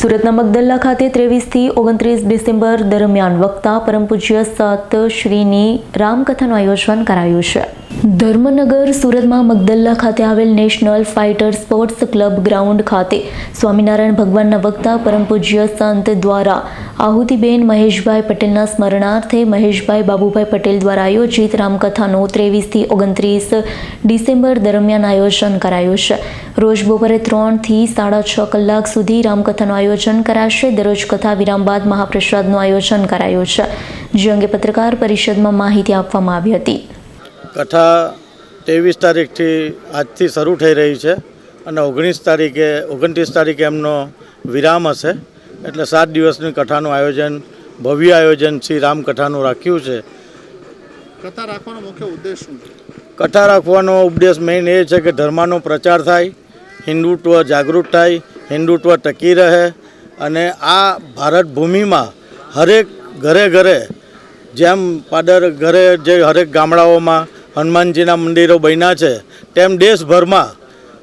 સુરતના મગદલ્લા ખાતે ત્રેવીસથી ઓગણત્રીસ ડિસેમ્બર દરમિયાન વક્તા પરમ પૂજ્ય સત શ્રીની રામકથાનું આયોજન કરાયું છે. ધર્મનગર સુરતમાં મગદલ્લા ખાતે આવેલ national fighter sports club ground ખાતે સ્વામિનારાયણ ભગવાનના વક્તા પરમ પૂજ્ય સંત દ્વારા આહુતિબેન મહેશભાઈ પટેલના સ્મરણાર્થે મહેશભાઈ બાબુભાઈ પટેલ દ્વારા આયોજિત રામકથાનું ત્રેવીસથી ઓગણત્રીસ ડિસેમ્બર દરમિયાન આયોજન કરાયું છે. રોજ બપોરે ત્રણથી સાડા છ કલાક સુધી રામકથાનું આયોજન કરાશે. દરરોજ કથા વિરામ બાદ મહાપ્રસાદનું આયોજન કરાયું છે જે અંગે પત્રકાર પરિષદમાં માહિતી આપવામાં આવી હતી. કથા ત્રેવીસ તારીખથી આજથી શરૂ થઈ રહી છે અને ઓગણીસ તારીખે ઓગણત્રીસ તારીખે એમનો વિરામ હશે. એટલે સાત દિવસની કથાનું આયોજન ભવ્ય આયોજન શ્રી રામકથાનું રાખ્યું છે. કથા રાખવાનો મુખ્ય ઉદ્દેશ શું? કથા રાખવાનો ઉપદેશ મેઇન એ છે કે ધર્મનો પ્રચાર થાય હિન્દુત્વ જાગૃત થાય, હિન્દુત્વ ટકી રહે અને આ ભારત ભૂમિમાં હરેક ઘરે ઘરે જેમ પાદર ઘરે જે હરેક ગામડાઓમાં હનુમાનજીના મંદિરો બન્યા છે, તેમ દેશભરમાં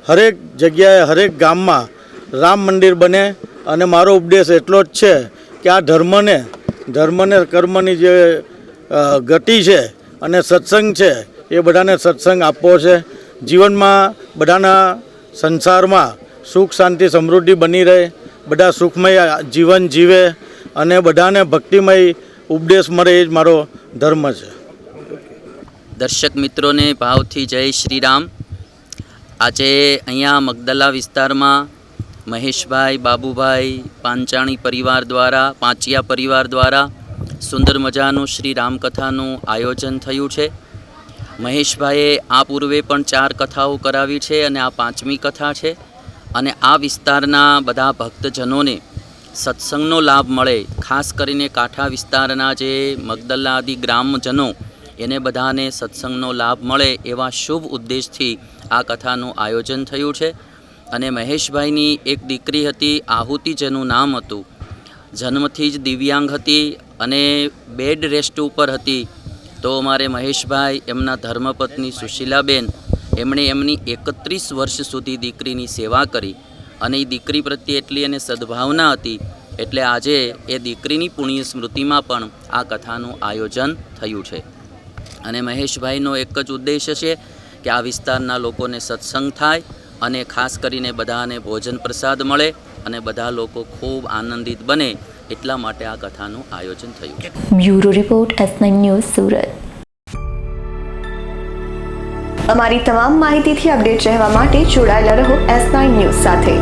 હરેક જગ્યાએ, હરેક ગામમાં રામ મંદિર બને અને મારો ઉપદેશ એટલો જ છે કે આ ધર્મને ધર્મને, કર્મની જે ગતિ છે અને સત્સંગ છે, એ બધાને સત્સંગ આપવો છે. જીવનમાં બધાના સંસારમાં સુખ, શાંતિ, સમૃદ્ધિ બની રહે, બધા સુખમય જીવન જીવે અને બધાને ભક્તિમય ઉપદેશ મળે એ જ મારો ધર્મ છે. દર્શક મિત્રોને ભાવથી જય શ્રી રામ આજે અહીંયા મગદલા વિસ્તારમાં મહેશભાઈ, બાબુભાઈ પાંચાણી પરિવાર દ્વારા, પાંચિયા પરિવાર દ્વારા સુંદર મજાનું શ્રી રામકથાનું આયોજન થયું છે. મહેશભાઈએ આ પૂર્વે પણ ચાર કથાઓ કરાવી છે અને આ પાંચમી કથા છે. અને આ વિસ્તારના બધા ભક્તજનોને સત્સંગનો લાભ મળે, ખાસ કરીને કાંઠા વિસ્તારના જે મગદલ્લા ગ્રામજનો, એને બધાને સત્સંગનો લાભ મળે એવા શુભ ઉદ્દેશથી આ કથાનું આયોજન થયું છે. અને મહેશભાઈની એક દીકરી હતી, આહુતિ જેનું નામ હતું. જન્મથી જ દિવ્યાંગ હતી અને બેડ રેસ્ટ ઉપર હતી. તો અમારે મહેશભાઈ, એમના ધર્મપત્ની સુશીલાબેન, એમણે એમની એકત્રીસ વર્ષ સુધી દીકરીની સેવા કરી અને એ દીકરી પ્રત્યે એટલી એને સદભાવના હતી, એટલે આજે એ દીકરીની પુણ્ય સ્મૃતિમાં પણ આ કથાનું આયોજન થયું છે. અને મહેશભાઈનો એક જ ઉદ્દેશ છે કે આ વિસ્તારના લોકોને સત્સંગ થાય અને ખાસ કરીને બધાને ભોજન પ્રસાદ મળે અને બધા લોકો ખૂબ આનંદિત બને એટલા માટે આ કથાનું આયોજન થયું છે. Bureau report S news Surat. અમારી તમામ માહિતીથી અપડેટ રહેવા માટે જોડાયેલા રહો એસ નાઇન ન્યૂઝ સાથે.